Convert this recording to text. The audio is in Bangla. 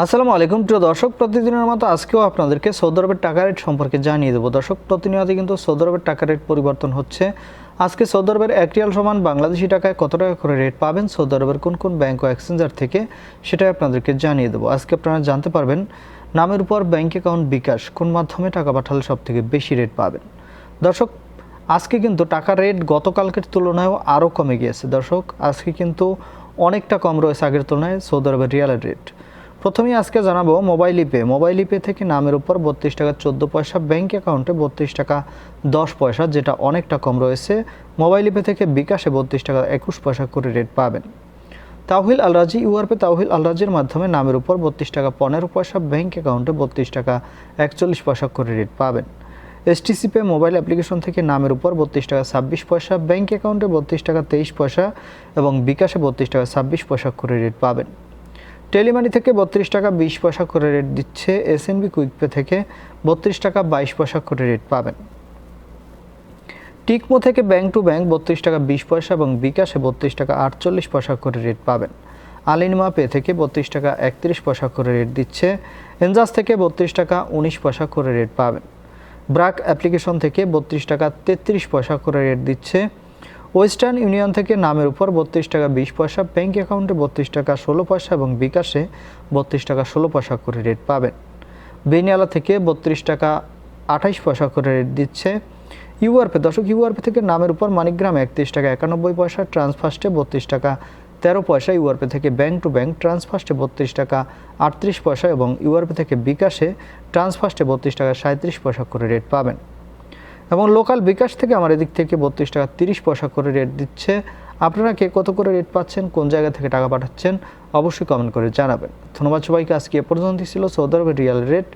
আসসালামু আলাইকুম। প্রিয় দর্শক, প্রতিদিনের মতো আজকেও আপনাদেরকে সৌদি আরবের টাকা রেট সম্পর্কে জানিয়ে দেবো। দর্শক প্রতিনিয়ত কিন্তু সৌদি আরবের টাকা রেট পরিবর্তন হচ্ছে। আজকে সৌদি আরবের এক রিয়াল সমান বাংলাদেশি টাকায় কত টাকা করে রেট পাবেন? সৌদি আরবের কোন কোন ব্যাংক ও এক্সচেঞ্জার থেকে সেটাই আপনাদেরকে জানিয়ে দেবো। আজকে আপনারা জানতে পারবেন, নামের উপর ব্যাংক অ্যাকাউন্ট বিকাশ কোন মাধ্যমে টাকা পাঠালে সব থেকে বেশি রেট পাবেন। দর্শক, আজকে কিন্তু টাকার রেট গতকালকের তুলনায়ও আরও কমে গিয়েছে। দর্শক, আজকে কিন্তু অনেকটা কম রয়েছে আগের তুলনায় সৌদি আরবের রিয়ালের রেট। প্রথমেই আজকে জানাব মোবাইল ইপে। মোবাইল ইপে থেকে নামের উপর বত্রিশ টাকা চোদ্দ পয়সা ব্যাঙ্ক অ্যাকাউন্টে বত্রিশ টাকা দশ পয়সা, যেটা অনেকটা কম রয়েছে। মোবাইল ইপে থেকে বিকাশে বত্রিশ টাকা একুশ পয়সা করে রেট পাবেন। তাওহিল আলরাজি, ইউআরপে তাওহিল আলরাজির মাধ্যমে নামের উপর বত্রিশ টাকা পনেরো পয়সা ব্যাঙ্ক অ্যাকাউন্টে বত্রিশ টাকা একচল্লিশ পয়সা করে রেট পাবেন। এসটিসি পে মোবাইল অ্যাপ্লিকেশন থেকে নামের উপর বত্রিশ টাকা ছাব্বিশ পয়সা ব্যাঙ্ক অ্যাকাউন্টে বত্রিশ টাকা তেইশ পয়সা এবং বিকাশে বত্রিশ টাকা ছাব্বিশ পয়সা করে রেট পাবেন। টেলিমানি থেকে বত্রিশ টাকা বিশ পয়সা করে রেট দিচ্ছে এসএনবি কুইকপে থেকে বত্রিশ টাকা বাইশ পয়সা করে রেট পাবেন। টিকমো থেকে ব্যাংক টু ব্যাংক বত্রিশ টাকা বিশ পয়সা এবং বিকাশে বত্রিশ টাকা আটচল্লিশ পয়সা করে রেট পাবেন। আলিনমা পে থেকে বত্রিশ টাকা একত্রিশ পয়সা করে রেট দিচ্ছে। এনজাস থেকে বত্রিশ টাকা উনিশ পয়সা করে রেট পাবেন। ব্রাক অ্যাপ্লিকেশন থেকে বত্রিশ টাকা তেত্রিশ পয়সা করে রেট দিচ্ছে। ওয়েস্টার্ন ইউনিয়ন থেকে নামের উপর বত্রিশ টাকা বিশ পয়সা ব্যাঙ্ক অ্যাকাউন্টে বত্রিশ টাকা ষোলো পয়সা এবং বিকাশে বত্রিশ টাকা ষোলো পয়সা করে রেট পাবেন। বেনিয়ালা থেকে বত্রিশ টাকা আঠাইশ পয়সা করে রেট দিচ্ছে ইউআরপে। দশক ইউআরপে থেকে নামের উপর মানিকগ্রাম একত্রিশ টাকা একানব্বই পয়সা ট্রান্সফার্স্টে বত্রিশ টাকা তেরো পয়সা, ইউআরপে থেকে ব্যাংক টু ব্যাংক ট্রান্সফার্স্টে বত্রিশ টাকা আটত্রিশ পয়সা এবং ইউআরপে থেকে বিকাশে ট্রান্সফার্স্টে বত্রিশ টাকা সাঁত্রিশ পয়সা করে রেট পাবেন। এবং লোকাল বিকাশ থেকে আমার এদিক থেকে বত্রিশ টাকা তিরিশ পয়সা করে রেট দিচ্ছে। আপনারা কে কত করে রেট পাচ্ছেন, কোন জায়গা থেকে টাকা পাঠাচ্ছেন, অবশ্যই কমেন্ট করে জানাবেন। ধন্যবাদ সবাইকে, আজকে এ পর্যন্ত ছিল সৌদি আরবের রিয়াল রেট